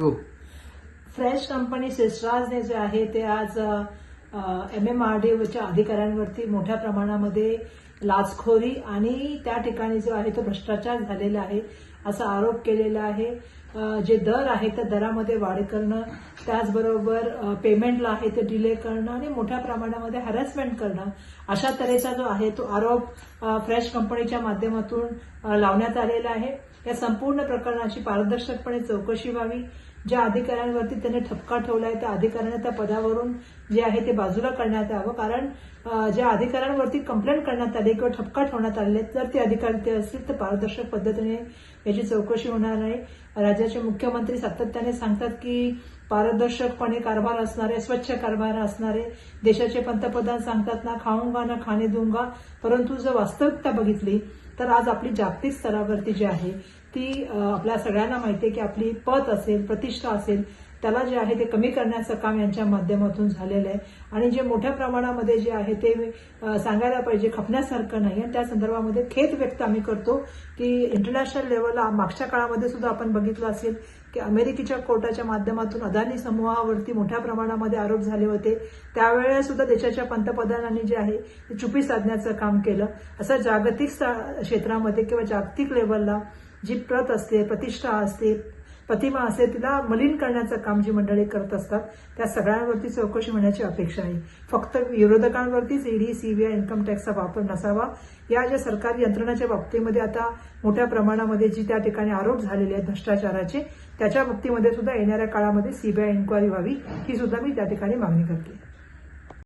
Fresh company सिस्ट्राजने जे आहे ते आज एम एम आर डी अधिकाऱ्यांवरती मोठ्या प्रमाणामध्ये लाचखोरी आणि त्या ठिकाणी जो आहे तो भ्रष्टाचार झालेला आहे असा आरोप केलेला आहे. जे दर आहे त्या दरामध्ये वाढ करणं त्याचबरोबर पेमेंटला आहे ते डिले करणं आणि मोठ्या प्रमाणामध्ये हॅरॅसमेंट करणं अशा तऱ्हेचा जो आहे तो आरोप फ्रेश कंपनीच्या माध्यमातून लावण्यात आलेला आहे. या संपूर्ण प्रकरणाची पारदर्शकपणे चौकशी व्हावी. ज्या अधिकाऱ्यांवरती त्यांनी ठपका ठेवलाय त्या अधिकाऱ्यांना त्या पदावरून जे आहे ते बाजूला करण्यात यावं. कारण ज्या अधिकाऱ्यांवरती कंप्लेंट करण्यात आली किंवा ठपका ठेवण्यात आले जर ते अधिकारी ते असतील तर पारदर्शक पद्धतीने याची चौकशी होणार नाही राज्याचे मुख्यमंत्री सातत्याने सांगतात की पारदर्शकपणे कारभार असणारे स्वच्छ कारभार असणारे देशाचे पंतप्रधान सांगतात ना खाऊंगा ना खाणे दूंगा परंतु जर वास्तविकता बघितली तर आज आपली जागतिक स्तरावरती जी आहे ती आपल्या सगळ्यांना माहिती आहे की आपली पत असेल प्रतिष्ठा असेल त्याला जे आहे ते कमी करण्याचं काम यांच्या माध्यमातून झालेलं आहे. आणि जे मोठ्या प्रमाणामध्ये जे आहे ते सांगायला पाहिजे खपण्यासारखं नाही. आणि त्या संदर्भामध्ये खेद व्यक्त आम्ही करतो की इंटरनॅशनल लेवलला मागच्या काळामध्ये सुद्धा आपण बघितलं असेल की अमेरिकेच्या कोर्टाच्या माध्यमातून अदानी समूहावरती मोठ्या प्रमाणामध्ये आरोप झाले होते. त्यावेळेस सुद्धा देशाच्या पंतप्रधानांनी जे आहे ते चुपी साधण्याचं काम केलं. असं जागतिक क्षेत्रामध्ये किंवा जागतिक लेवलला जी प्रत असते प्रतिष्ठा असते प्रतिमा असे तिला मलिन करण्याचं काम जी मंडळी करत असतात त्या सगळ्यांवरती चौकशी होण्याची अपेक्षा आहे. फक्त विरोधकांवरतीच ईडी सीबीआय इन्कम टॅक्सचा वापर नसावा. या ज्या सरकारी यंत्रणाच्या बाबतीमध्ये आता मोठ्या प्रमाणामध्ये जी त्या ठिकाणी आरोप झालेले आहेत भ्रष्टाचाराचे त्याच्या बाबतीमध्ये सुद्धा येणाऱ्या काळामध्ये सीबीआय इन्क्वायरी व्हावी ही सुद्धा मी त्या ठिकाणी मागणी करते.